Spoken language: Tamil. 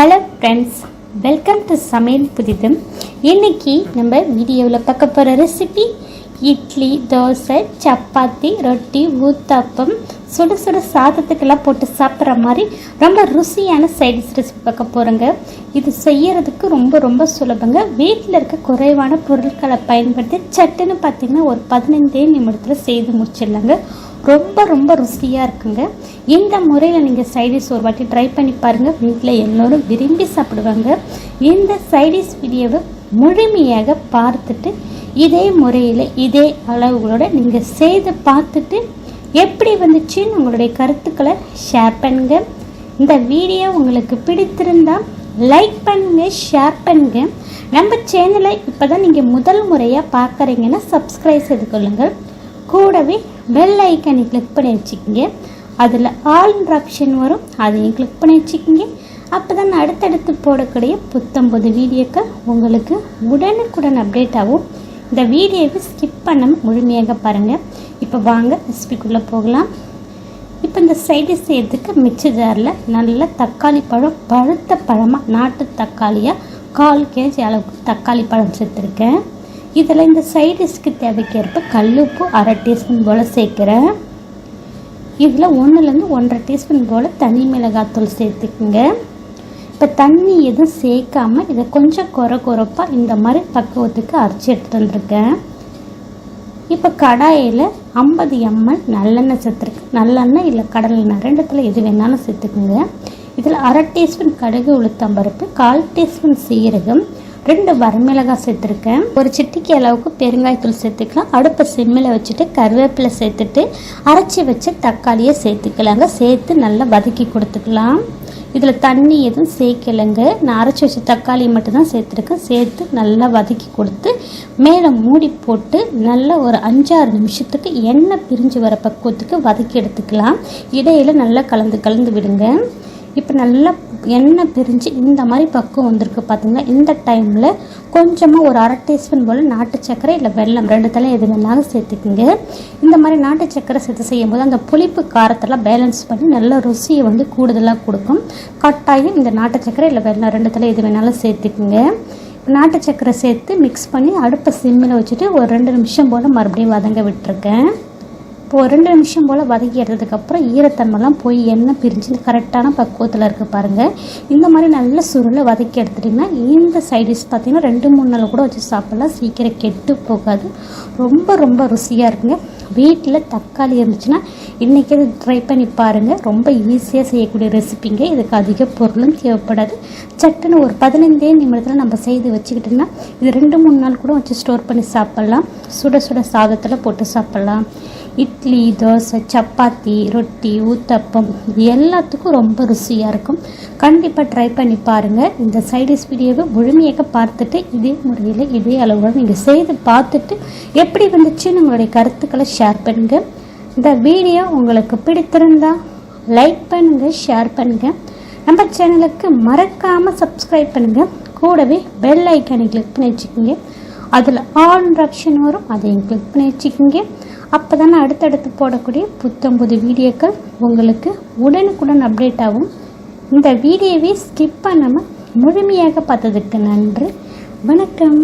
ஹலோ ஃப்ரெண்ட்ஸ் வெல்கம் டு சமையல் புதிதும். இன்னைக்கு நம்ம வீடியோவில் பார்க்க போகிற ரெசிபி இட்லி தோசை சப்பாத்தி ரொட்டி ஊத்தப்பம் சுடு சுடு சாதத்துக்கெல்லாம் போட்டு சாப்பிட்ற மாதிரி ரொம்ப ருசியான சைடிஷ் ரெசிபி பார்க்க போகிறோங்க இது செய்யறதுக்கு ரொம்ப ரொம்ப சுலபங்க. வீட்டில் இருக்க குறைவான பொருட்களை பயன்படுத்தி சட்டுன்னு பார்த்தீங்கன்னா ஒரு பதினைந்தே நிமிடத்தில் செய்து முடிச்சிடலாங்க. ரொம்ப ரொம்ப ருசியாக இருக்குங்க. இந்த முறையில் நீங்கள் சைடிஷ் ஒரு வாட்டி ட்ரை பண்ணி பாருங்கள் வீட்டில் எல்லோரும் விரும்பி சாப்பிடுவாங்க. இந்த சைடிஷ் வீடியோவை முழுமையாக பார்த்துட்டு இதே முறையில் இதே அளவுகளோட நீங்கள் செய்து பார்த்துட்டு எப்படி வந்துச்சுன்னு உங்களுடைய கருத்துக்களை ஷேர் பண்ணுங்க. இந்த வீடியோ உங்களுக்கு பிடித்திருந்தால் லைக் பண்ணுங்க ஷேர் பண்ணுங்க. நம்ம சேனலை இப்போ தான் நீங்கள் முதல் முறையாக பார்க்குறீங்கன்னா சப்ஸ்கிரைப் செய்து கொள்ளுங்கள். கூடவே பெல் ஐக்கனை கிளிக் பண்ணி வச்சுக்கோங்க. அதில் ஆல் ஆப்ஷன் வரும். அதையும் கிளிக் பண்ணி வச்சுக்கோங்க. அப்போ தான் அடுத்தடுத்து போடக்கூடிய புத்தம்பது வீடியோக்கள் உங்களுக்கு உடனுக்குடன் அப்டேட் ஆகும். இந்த வீடியோவை ஸ்கிப் பண்ணாமல் முழுமையாக பாருங்கள் இப்போ வாங்க ரெசிபிக்குள்ளே போகலாம். இப்போ இந்த சைடு செய்யறதுக்கு மிக்சி ஜாரில் நல்ல தக்காளி பழம் பழுத்த பழமாக நாட்டு தக்காளியாக கால் கேஜி அளவுக்கு தக்காளி பழம் சேர்த்துருக்கேன். இதில் இந்த சைடிஷ்க்கு தேவைக்கேற்ப கல்லுப்பு அரை டீஸ்பூன் போல் சேர்க்குறேன். இதில் ஒன்றுலேருந்து ஒன்றரை டீஸ்பூன் போல் தனி மிளகாத்தூள் சேர்த்துக்குங்க. இப்போ தண்ணி எதுவும் சேர்க்காம இதை கொஞ்சம் குறை குறைப்பாக இந்த மாதிரி பக்குவத்துக்கு அரைச்சி எடுத்துகிட்டு வந்திருக்கேன். இப்போ கடாயில் ஐம்பது எம்எல் நல்லெண்ணெய் சேர்த்துருக்கு நல்லெண்ணெய் இல்லை கடலெண்ணெய் ரெண்டுத்தில் எது வேணாலும் சேர்த்துக்குங்க. இதில் அரை டீஸ்பூன் கடுகு உளுத்தம்பருப்பு கால் டீஸ்பூன் சீரகம் ரெண்டு வரமிளகாய் சேர்த்துருக்கேன். ஒரு சிட்டிக்கு அளவுக்கு பெருங்காயத்தூள் சேர்த்துக்கலாம். அடுப்பை சிம்மில் வச்சுட்டு கருவேப்பிலை சேர்த்துட்டு அரைச்சி வச்ச தக்காளியை சேர்த்துக்கலாங்க. சேர்த்து நல்லா வதக்கி கொடுத்துக்கலாம். இதில் தண்ணி எதுவும் சேர்க்கலைங்க. நான் அரைச்சி வச்ச தக்காளி மட்டும்தான் சேர்த்துருக்கேன். சேர்த்து நல்லா வதக்கி கொடுத்து மேலே மூடி போட்டு நல்லா ஒரு அஞ்சாறு நிமிஷத்துக்கு எண்ணெய் பிரிஞ்சு வர பக்குவத்துக்கு வதக்கி எடுத்துக்கலாம். இடையில் நல்லா கலந்து கலந்து விடுங்க. இப்போ நல்லா எண்ணெய் பிரிஞ்சு இந்த மாதிரி பக்குவம் வந்திருக்கு பார்த்தீங்கன்னா இந்த டைமில் கொஞ்சமாக ஒரு அரை டீஸ்பூன் போல் நாட்டு சக்கரை இல்லை வெள்ளம் ரெண்டு தலை எது வேணாலும் சேர்த்துக்குங்க. இந்த மாதிரி நாட்டு சக்கரை சேர்த்து செய்யும்போது அந்த புளிப்பு காரத்தெல்லாம் பேலன்ஸ் பண்ணி நல்ல ருசியை வந்து கூடுதலாக கொடுக்கும். கட்டாயம் இந்த நாட்டு சக்கரை இல்லை வெள்ளம் ரெண்டு தலை எது வேணாலும் சேர்த்துக்குங்க. நாட்டு சக்கரை சேர்த்து மிக்ஸ் பண்ணி அடுப்பை சிம்மில் வச்சுட்டு ஒரு ரெண்டு நிமிஷம் போல் மறுபடியும் வதங்க விட்டுருக்கேன். இப்போ ரெண்டு நிமிஷம் போல் வதக்கி எடுத்ததுக்கப்புறம் ஈரத்தன்மைலாம் போய் எண்ணெய் பிரிஞ்சு கரெக்டான பக்குவத்தில் இருக்க பாருங்கள் இந்த மாதிரி நல்ல சுருளை வதக்கி எடுத்துட்டிங்கன்னா இந்த சைடிஷ் பார்த்தீங்கன்னா ரெண்டு மூணு நாள் கூட வச்சு சாப்பிட்லாம். சீக்கிரம் கெட்டு போகாது. ரொம்ப ரொம்ப ருசியாக இருக்குங்க. வீட்டில் தக்காளி இருந்துச்சுன்னா இன்றைக்கி இது ட்ரை பண்ணி பாருங்கள் ரொம்ப ஈஸியாக செய்யக்கூடிய ரெசிபிங்க இதுக்கு அதிக பொருளும் தேவைப்படாது. சட்டுன்னு ஒரு பதினைந்தே நிமிடத்தில் நம்ம செய்து வச்சுக்கிட்டோம்னா இது ரெண்டு மூணு நாள் கூட வச்சு ஸ்டோர் பண்ணி சாப்பிட்லாம். சுட சுட சாதத்தில் போட்டு சாப்பிட்லாம். இட்லி தோசை சப்பாத்தி ரொட்டி ஊத்தப்பம் இது எல்லாத்துக்கும் ரொம்ப ருசியாக இருக்கும். கண்டிப்பாக ட்ரை பண்ணி பாருங்கள் இந்த சைடிஷ் வீடியோவை முழுமையாக பார்த்துட்டு இதே முறையில் இதே அளவில் நீங்கள் செய்து பார்த்துட்டு எப்படி வந்துச்சுன்னு உங்களுடைய கருத்துக்களை ஷேர் பண்ணுங்கள் இந்த வீடியோ உங்களுக்கு பிடித்திருந்தா லைக் பண்ணுங்கள் ஷேர் பண்ணுங்கள் நம்ம சேனலுக்கு மறக்காமல் சப்ஸ்கிரைப் பண்ணுங்கள் கூடவே பெல் ஐக்கானை கிளிக் பண்ணி வச்சுக்கோங்க. அதில் ஆன் ஆப்ஷன் வரும் அதையும் கிளிக் பண்ணி வச்சுக்கோங்க. அப்போ தானே அடுத்தடுத்து போடக்கூடிய புத்தம் புது வீடியோக்கள் உங்களுக்கு உடனுக்குடன் அப்டேட் ஆகும். இந்த வீடியோவை ஸ்கிப் பண்ணாமல் முழுமையாக பார்த்ததுக்கு நன்றி. வணக்கம்.